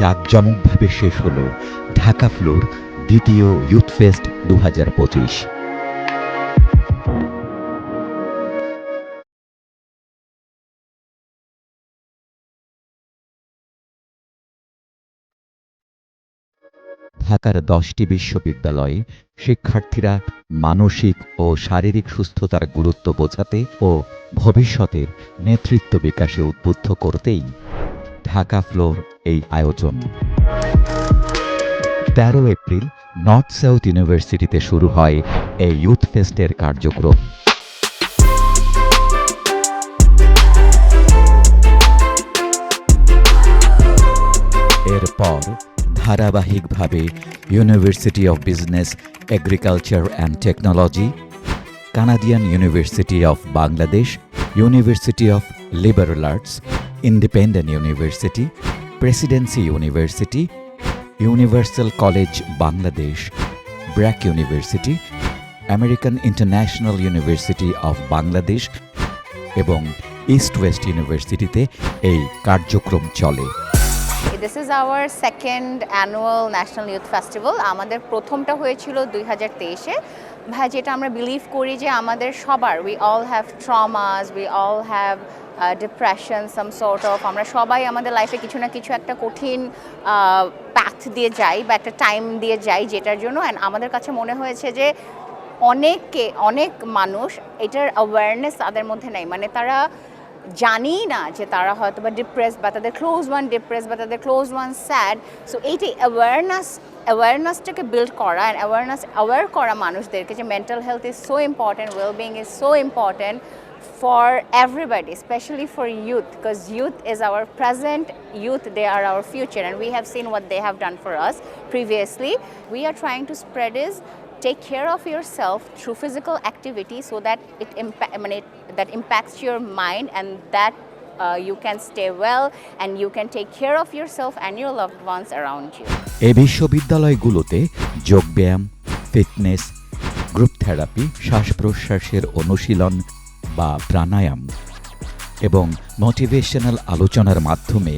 জাঁকজমকভাবে শেষ হলো ঢাকা ফ্লোর দ্বিতীয় ইউথ ফেস্ট দু হাজার পঁচিশ। ঢাকার দশটি বিশ্ববিদ্যালয়ে শিক্ষার্থীরা মানসিক ও শারীরিক সুস্থতার গুরুত্ব বোঝাতে ও ভবিষ্যতের নেতৃত্ব বিকাশে উদ্বুদ্ধ করতেই ঢাকা ফ্লোর এই আয়োজন। তেরো এপ্রিল নর্থ সাউথ ইউনিভার্সিটিতে শুরু হয় এই ইউথ ফেস্টের কার্যক্রম। এরপর ধারাবাহিকভাবে university of business, agriculture and technology, Canadian university of Bangladesh, university of liberal arts independent university presidency university universal college Bangladesh BRAC university American international university of Bangladesh এবং east west ইউনিভার্সিটিতে এই কার্যক্রম চলে। This is our second annual national youth festival আমাদের প্রথমটা হয়েছিল দুই হাজার তেইশে। ভাই, যেটা আমরা বিলিভ করি যে আমাদের সবার we all have traumas we all have depression some sort of আমরা সবাই আমাদের লাইফে কিছু না কিছু একটা কঠিন প্যাথ দিয়ে যাই বা একটা টাইম দিয়ে যাই যেটার জন্য। অ্যান্ড আমাদের কাছে মনে হয়েছে যে অনেকে অনেক মানুষ এটার অ্যাওয়ারনেস তাদের মধ্যে নেই। মানে তারা জানি না যে তারা হয়তো বা ডিপ্রেস বা তাদের ক্লোজ ওয়ান ডিপ্রেস বা তাদের ক্লোজ ওয়ান স্যাড সো এইটাই অ্যাওয়ারনেস অ্যাওয়ারনেসটাকে বিল্ড করা অ্যান্ড অ্যাওয়ারনেস অ্যাওয়ার করা মানুষদেরকে যে mental health is so important wellbeing is so important for everybody, especially for youth, because youth is our present, youth, they are our future, and we have seen what they have done for us previously. We are trying to spread is take care of yourself through physical activity so that it, impa- I mean, it that impacts your mind and that uh, you can stay well and you can take care of yourself and your loved ones around you. এ বিশ্ববিদ্যালয়গুলোতে যোগব্যায়াম fitness group therapy শ্বাস প্রশ্বাসের অনুশীলন বা প্রাণায়াম এবং motivational আলোচনার মাধ্যমে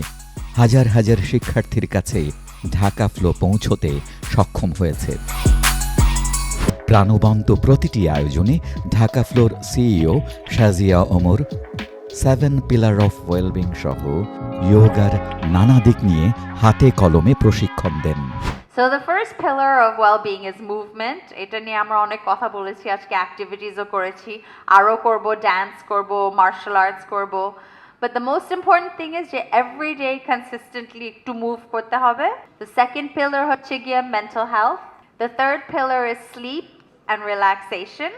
হাজার হাজার শিক্ষার্থীর কাছে ঢাকা ফ্লো পৌঁছতে সক্ষম হয়েছে প্রাণবন্ত প্রতিটি আয়োজনে Dhaka floor CEO Shazia Omar, seven pillar of wellbeing সহ যোগার নানা দিক নিয়ে হাতে কলমে প্রশিক্ষণ দেন So the first pillar of well-being is movement. এটা নিয়ে আমরা অনেক কথা বলেছি, আজকে অ্যাক্টিভিটিসও করেছি, আরও করব ড্যান্স করব মার্শাল আর্টস করব But the most important thing is যে every day consistently একটু মুভ করতে হবে The second pillar হচ্ছে গিয়ে mental health. The third pillar is sleep and relaxation.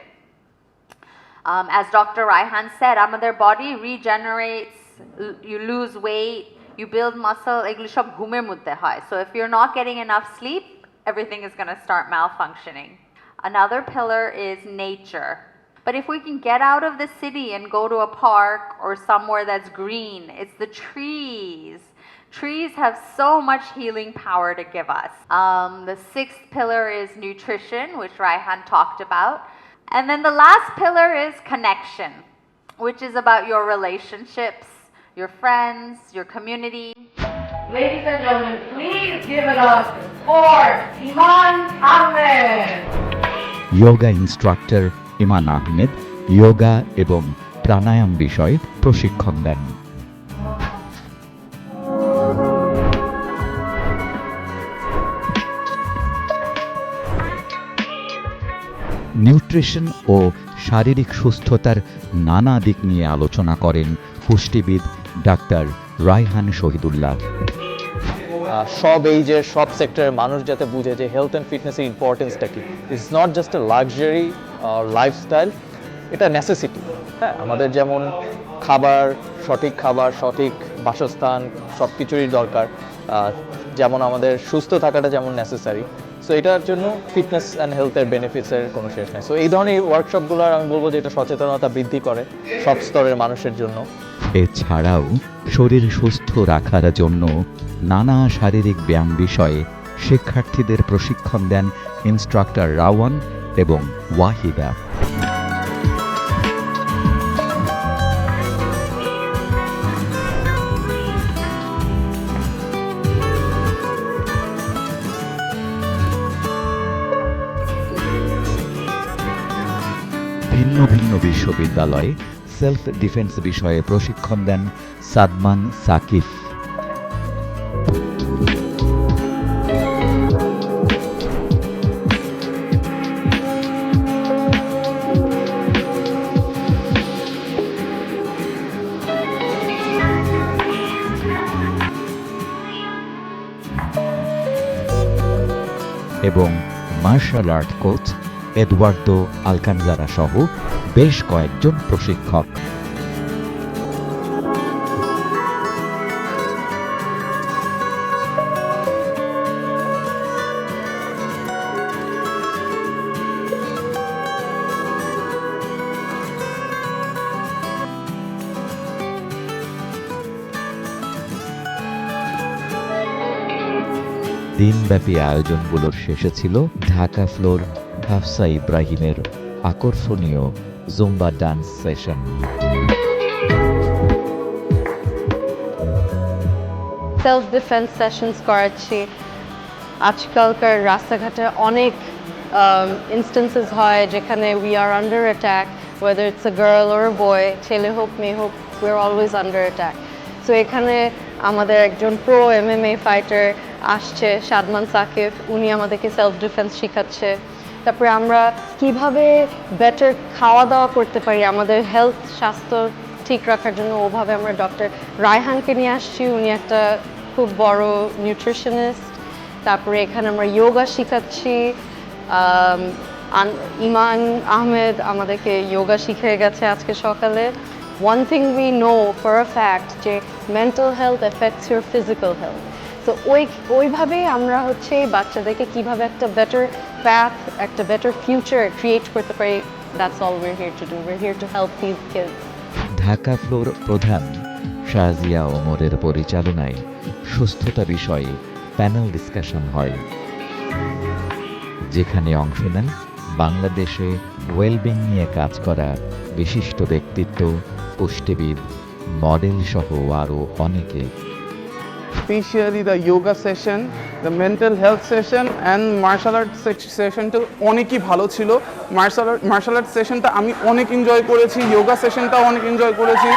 Um, as Dr. Raihan said, আমাদের body regenerates, l- you lose weight, you build muscle, এগুলো সব ঘুমের মধ্যে হয়. So if you're not getting enough sleep, everything is going to start malfunctioning. Another pillar is nature. But if we can get out of the city and go to a park or somewhere that's green, it's the trees. Trees have so much healing power to give us. Um, the sixth pillar is nutrition, which Raihan talked about. And then the last pillar is connection, which is about your relationships, your friends, your community. Ladies and gentlemen, please give it up for Iman Ahmed. Yoga instructor Iman Ahmed yoga এবং প্রাণায়াম বিষয়ে প্রশিক্ষণ দেন nutrition ও শারীরিক সুস্থতার নানা দিক নিয়ে আলোচনা করেন পুষ্টিবিদ ডাক্তার রায়হান শহীদুল্লাহ। সব এইজের সব সেক্টরের মানুষ যাতে বুঝে যে হেলথ অ্যান্ড ফিটনেসের ইম্পর্টেন্সটা কি। It's not just a luxury lifestyle এটা নেসেসিটি হ্যাঁ আমাদের যেমন খাবার, সঠিক খাবার, সঠিক বাসস্থান সব কিছুরই দরকার যেমন আমাদের সুস্থ থাকাটা যেমন নেসেসারি সো এটার জন্য ফিটনেস অ্যান্ড হেলথের বেনিফিটসের কোনো শেষ নেই। সো এই ধরনের ওয়ার্কশপগুলো আমি বলব যে এটা সচেতনতা বৃদ্ধি করে সব স্তরের মানুষের জন্য। এছাড়াও, শরীর সুস্থ রাখার জন্য নানা শারীরিক ব্যায়াম বিষয়ে শিক্ষার্থীদের প্রশিক্ষণ দেন ইনস্ট্রাক্টর রাওয়ান এবং ওয়াহিদা। ভিন্ন ভিন্ন বিশ্ববিদ্যালয়ে সেলফ ডিফেন্স বিষয়ে প্রশিক্ষণ দেন সাদমান সাকিফ এবং martial art coach Eduardo Alcanzara সহ বেশ কয়েকজন প্রশিক্ষক। দিনব্যাপী আয়োজনগুলোর শেষে ছিল ঢাকা ফ্লোর হাফসা ইব্রাহিমের আকর্ষণীয় zumba dance session. Self defence sessions করাচ্ছি। আজকালকার রাস্তাঘাটে অনেক ইনস্টেন্সেস হয় যেখানে we are under attack whether it's a girl or boy ছেলে হোক, মেয়ে হোক we are always under attack so এখানে আমাদের একজন প্রো এমএমএ ফাইটার আসছে, সাদমান সাকিব, উনি আমাদেরকে সেলফ ডিফেন্স শেখাচ্ছে। তারপরে আমরা কীভাবে বেটার খাওয়া দাওয়া করতে পারি, আমাদের হেলথ স্বাস্থ্য ঠিক রাখার জন্য ওভাবে আমরা ডক্টর রায়হানকে নিয়ে আসছি। উনি একটা খুব বড় নিউট্রিশনিস্ট তারপরে এখানে আমরা যোগা শেখাচ্ছি। ইমান আহমেদ আমাদেরকে যোগা শিখে গেছে আজকে সকালে। One thing we know for a fact যে mental health effects your physical health তো ওই ওইভাবে আমরা হচ্ছে বাচ্চাদেরকে কীভাবে একটা বেটার প্যাথ একটা বেটার ফিউচার ক্রিয়েট করতে পারি that's all we're here to do we're here to help these kids Dhaka floor প্রধান শাহজিয়া ওমরের পরিচালনায় সুস্থতা বিষয়ে প্যানেল ডিসকাশন হয়, যেখানে অংশ নেন বাংলাদেশে ওয়েলবিং নিয়ে কাজ করা বিশিষ্ট ব্যক্তিত্ব, পুষ্টিবিদ মডেল সহ আরও অনেকে। Specially the yoga session the mental health session and martial art সেশনটা অনেকই ভালো ছিল। মার্শাল আর্ট মার্শাল আর্ট সেশনটা আমি অনেক এনজয় করেছি যোগা সেশনটাও অনেক এনজয় করেছি।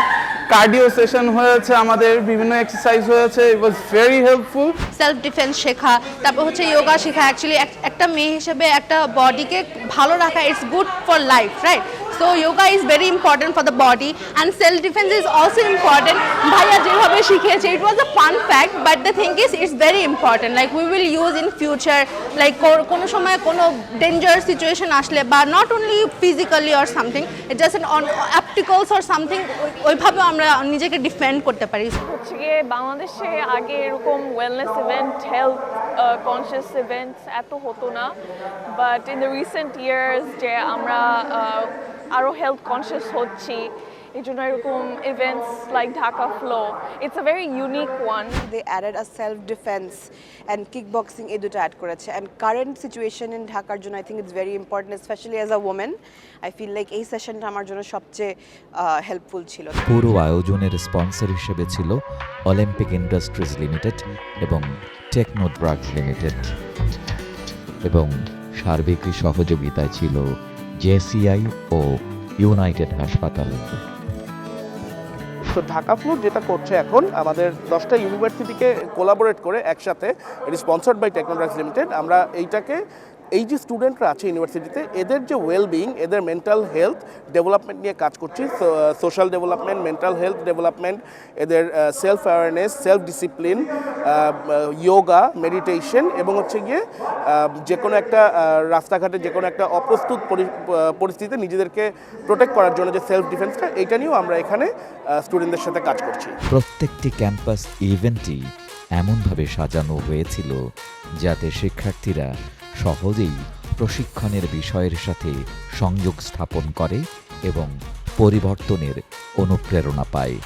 কার্ডিও সেশন হয়েছে আমাদের, বিভিন্ন এক্সারসাইজ হয়েছে it was very helpful self defence শেখা, তারপর হচ্ছে যোগা শেখা অ্যাকচুয়ালি একটা মেয়ে হিসেবে একটা বডিকে ভালো রাখা it's good for life right so yoga is very important for the body and self defence is also important ভাইয়া যেভাবে শিখিয়েছে it was a fun fact but the thing is it's very important like we will use in future like কোনো সময় কোনো danger situation আসলে বা not only physically or something it just on obstacles or something ওইভাবে আমরা নিজেকে defend করতে পারি। হচ্ছে গিয়ে বাংলাদেশে আগে এরকম wellness event health conscious events এত হতো না but in the recent years যে আমরা আরও হেলথ কনসিয়াস হচ্ছি। এই জন্য এরকম events like Dhaka flow it's a very unique one they a self defence and kick boxing এই দুটো অ্যাড করেছে। অ্যান্ড কারেন্ট সিচুয়েশন ইন ঢাকার জন্য I think it's very important specially as a women I feel like এই সেশনটা আমার জন্য সবচেয়ে হেল্পফুল ছিল। পুরো আয়োজনের স্পন্সর হিসেবে ছিল অলিম্পিক ইন্ডাস্ট্রিজ লিমিটেড এবং টেকনো ড্রাগস লিমিটেড এবং সার্বিক সহযোগিতায় ছিল জেসিআই ও ইউনাইটেড হাসপাতাল। তো ঢাকা ফ্লোর যেটা করছে এখন, আমাদের দশটা ইউনিভার্সিটিকে কোলাবোরেট করে একসাথে, এটি স্পন্সার্ড বাই টেকনোলজি লিমিটেড আমরা এইটাকে এই যে স্টুডেন্টরা আছে ইউনিভার্সিটিতে এদের যে ওয়েলবিং এদের মেন্টাল হেলথ ডেভেলপমেন্ট নিয়ে কাজ করছি। Social development mental health development এদের self awareness self discipline yoga meditation এবং হচ্ছে গিয়ে যে কোনো একটা রাস্তাঘাটে যে কোনো একটা অপ্রস্তুত পরিস্থিতিতে নিজেদেরকে প্রোটেক্ট করার জন্য যে সেলফ ডিফেন্সটা এইটা নিয়েও আমরা এখানে স্টুডেন্টদের সাথে কাজ করছি। প্রত্যেকটি ক্যাম্পাস ইভেন্টই এমনভাবে সাজানো হয়েছিল যাতে শিক্ষার্থীরা সহজেই প্রশিক্ষণের বিষয়ের সাথে সংযোগ স্থাপন করে এবং পরিবর্তনের অনুপ্রেরণা পায়।